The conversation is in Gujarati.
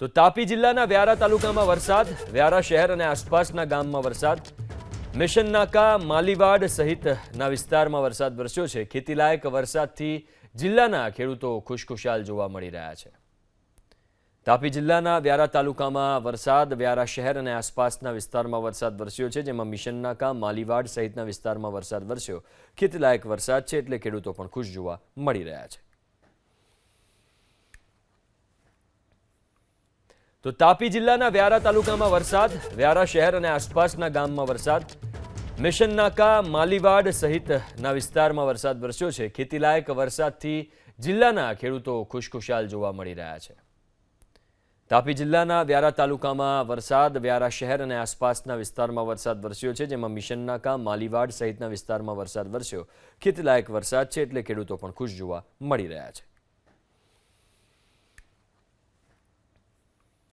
તો તાપી જિલ્લાના વ્યારા તાલુકામાં વરસાદ, વ્યારા શહેર અને આસપાસના ગામમાં વરસાદ. મિશન નાકા, માલીવાડ સહિતના વિસ્તારમાં વરસાદ વરસ્યો છે. ખેતીલાયક વરસાદથી જિલ્લાના ખેડૂતો ખુશખુશાલ જોવા મળી રહ્યા છે. તાપી જિલ્લાના વ્યારા તાલુકામાં વરસાદ, વ્યારા શહેર અને આસપાસના વિસ્તારમાં વરસાદ વરસ્યો છે, જેમાં મિશન નાકા, માલીવાડ સહિતના વિસ્તારમાં વરસાદ વરસ્યો. ખેતીલાયક વરસાદ છે એટલે ખેડૂતો પણ ખુશ જોવા મળી રહ્યા છે. તો તાપી જિલ્લાના વ્યારા તાલુકામાં વરસાદ, વ્યારા શહેર અને આસપાસના ગામમાં વરસાદ. મિશન નાકા માલીવાડ સહિતના વિસ્તારમાં વરસાદ વરસ્યો છે. ખેતીલાયક વરસાદથી જિલ્લાના ખેડૂતો ખુશખુશાલ જોવા મળી રહ્યા છે. તાપી જિલ્લાના વ્યારા તાલુકામાં વરસાદ, વ્યારા શહેર અને આસપાસના વિસ્તારમાં વરસાદ વરસ્યો છે, જેમાં મિશન નાકા માલીવાડ સહિતના વિસ્તારમાં વરસાદ વરસ્યો. ખેતીલાયક વરસાદ છે એટલે ખેડૂતો પણ ખુશ જોવા મળી રહ્યા છે.